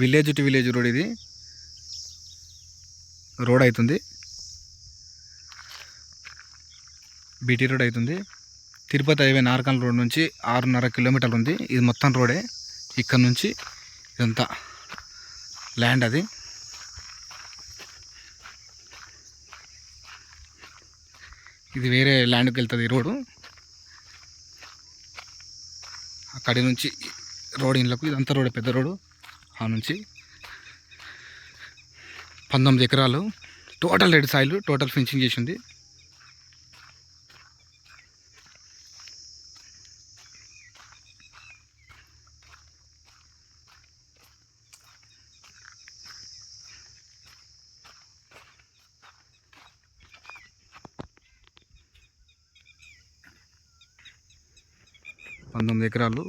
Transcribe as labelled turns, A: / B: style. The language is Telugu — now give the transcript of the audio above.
A: విలేజ్ టు విలేజ్ రోడ్ ఇది. రోడ్ అవుతుంది బీటీ రోడ్ అవుతుంది తిరుపతి హైవే నార్కల్ రోడ్ నుంచి ఆరున్నర కిలోమీటర్లు ఉంది. ఇది మొత్తం రోడే. ఇక్కడ నుంచి ఇదంతా ల్యాండ్ అది. ఇది వేరే ల్యాండ్కి వెళ్తుంది ఈ రోడ్డు అక్కడి నుంచి రోడ్ ఇండ్లకు ఇదంతా రోడ్ పెద్ద రోడ్డు ఆ నుంచి పంతొమ్మిది ఎకరాలు total red soil total finishing చేసింది. పంతొమ్మిది ఎకరాలు